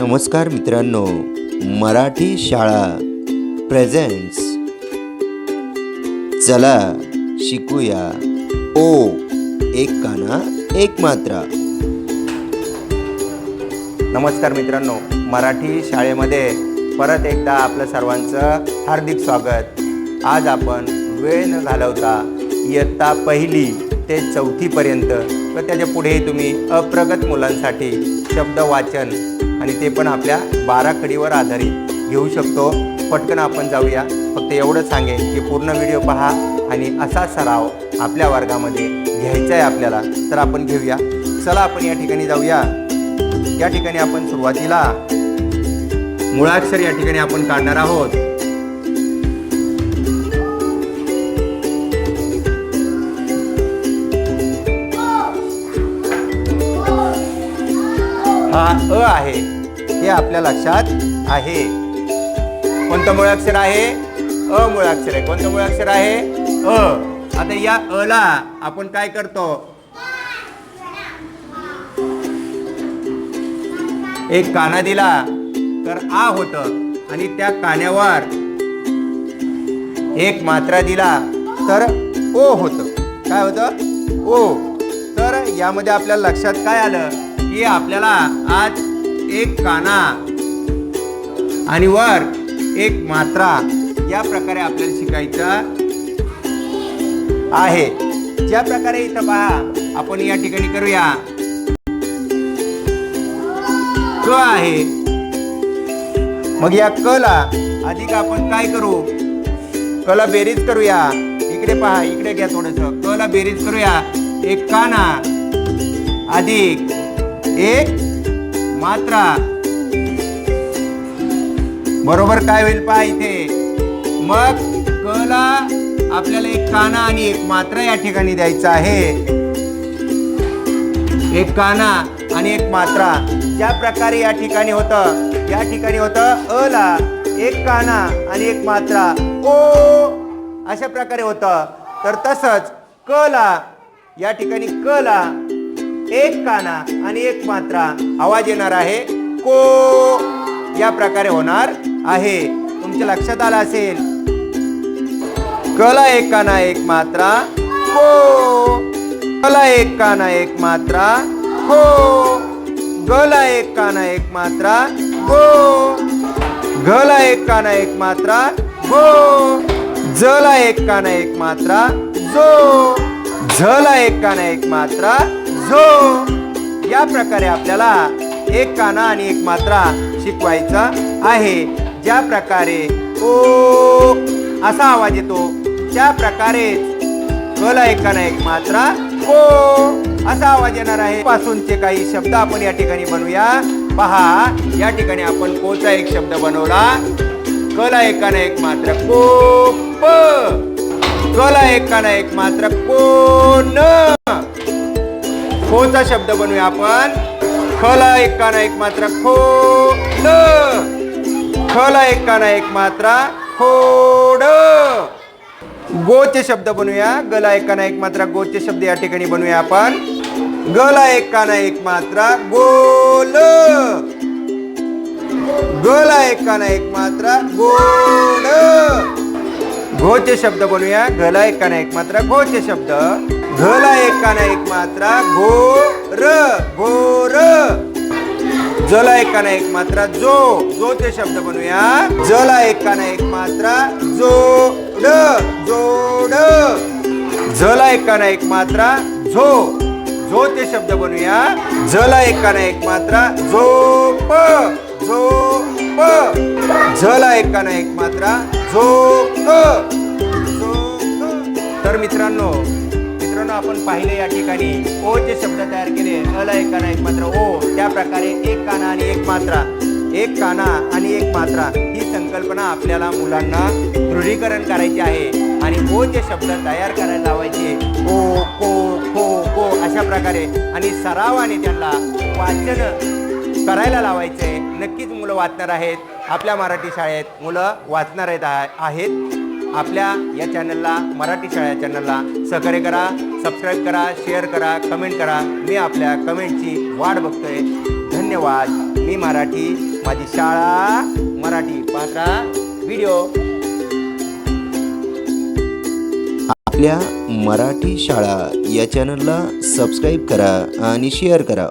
नमस्कार मित्रांनो मराठी शाळा प्रेझेंट्स चला शिकूया. ओ एक काना एक मात्रा. नमस्कार मित्रांनो मराठी शाळेमध्ये परत एकदा आपलं सर्वांचं हार्दिक स्वागत. आज आपण वेळ न घालवता इयत्ता पहिली ते चौथीपर्यंत. व त्याच्या पुढे तुम्ही अप्रगत मुलांसाठी शब्द वाचन आणि ते पण आपल्या बाराखडीवर आधारित घेऊ शकतो. पटकन आपण जाऊया. फक्त एवढं सांगेन की पूर्ण व्हिडिओ पहा आणि असा सराव आपल्या वर्गामध्ये घ्यायचा आहे आपल्याला तर आपण घेऊया. चला आपण या ठिकाणी जाऊया. या ठिकाणी आपण सुरुवातीला मुळाक्षर या ठिकाणी आपण काढणार आहोत. हा अ आहे. हे आपल्या लक्षात आहे. कोणतं मुळाक्षर आहे? अ मुळाक्षर आहे. कोणतं मुळाक्षर आहे? अ. आता या अ ला आपण काय करतो? एक काना दिला तर आ होत आणि त्या कान्यावर एक मात्रा दिला तर ओ होत. काय होतं? ओ. तर यामध्ये आपल्या लक्षात काय आलं? की आपल्याला आज एक काना आणि वर एक मात्रा या प्रकारे आपल्याला शिकायचं आहे. ज्या प्रकारे इथं पहा आपण या ठिकाणी करूया. क आहे. मग या क ला अधिक आपण काय करू? कला बेरीज करूया. इकडे पहा इकडे घ्या थोडस. कला बेरीज करूया. एक काना अधिक. एक मात्रा. बरोबर काय होईल पहा इथे. मग कला आपल्याला एक काना आणि एक मात्रा या ठिकाणी द्यायचा आहे. एक काना आणि एक मात्रा. ज्या प्रकारे या ठिकाणी होतं या ठिकाणी होतं अ ला एक काना आणि एक मात्रा. ओ अशा प्रकारे होतं. तर तसंच क ला या ठिकाणी क ला एक काना आणि एक मात्रा आवाज येणार आहे. को या प्रकारे होणार आहे. तुमच्या लक्षात आलं असेल? कला एक काना एक मात्रा. को कला एक काना एक मात्रा. हो गला एक काना एक मात्रा. गो गला एक काना एक मात्रा. गो जला एक काना एक मात्रा. जो झला एक काना एक मात्रा. झो. या प्रकारे आपल्याला एक काना आणि एक मात्रा शिकवायचा आहे. ज्या प्रकारे ओ असा आवाज येतो त्या प्रकारे कला एकाना एक मात्रा को असा आवाज येणार आहे. पासूनचे काही शब्द आपण या ठिकाणी बनवूया. पहा या ठिकाणी आपण कोचा एक शब्द बनवला. कला एकाना एक मात्र को प कला एकाना एक मात्र को न खोचा शब्द बनवूया आपण. खला एकाना एक मात्रा खो ल खला एकाना एक मात्रा खोड. गोचे शब्द बनवूया. गला एकाना एक मात्रा गोचे शब्द या ठिकाणी बनवूया आपण. गला एकाना एक मात्रा गोल. गला एकाना एक मात्रा गोड. घोचे शब्द बनवूया. गला एकाना एक मात्रा घोचे शब्द. घला एकाना एक मात्रा. घोर घोर जला एकाना एक मात्रा. जो जोचे शब्द बनवूया जला एकाना एक मात्रा. जो ड जो झला एकाना एक मात्रा. झो झोचे शब्द बनवूया झला एकाना एक मात्रा. झोप प झला एकाना एक मात्रा. झोप. तर मित्रांनो मित्रांनो आपण पाहिले या ठिकाणी ओ चे शब्द तयार केले. अल एक काना एक मात्रा. ओ त्या प्रकारे एक काना आणि एक मात्रा. एक काना आणि एक मात्रा ही संकल्पना आपल्याला मुलांना दृढीकरण करायची आहे. आणि ओ चे शब्द तयार करायला लावायचे. ओ को खो को अशा प्रकारे. आणि सरावाने त्यांना वाचन करायला लावायचे. नक्कीच मुलं वाचणार आहेत. आपल्या मराठी शाळेत मुलं वाचणार आहेत आहेत. आपल्या या चॅनलला मराठी शाळा चॅनलला सहकार्य करा सबस्क्राईब करा शेअर करा कमेंट करा. मी आपल्या कमेंटची वाट बघतोय. धन्यवाद. मी मराठी माझी शाळा मराठी पाहता व्हिडिओ आपल्या मराठी शाळा या चॅनलला सबस्क्राईब करा आणि शेअर करा.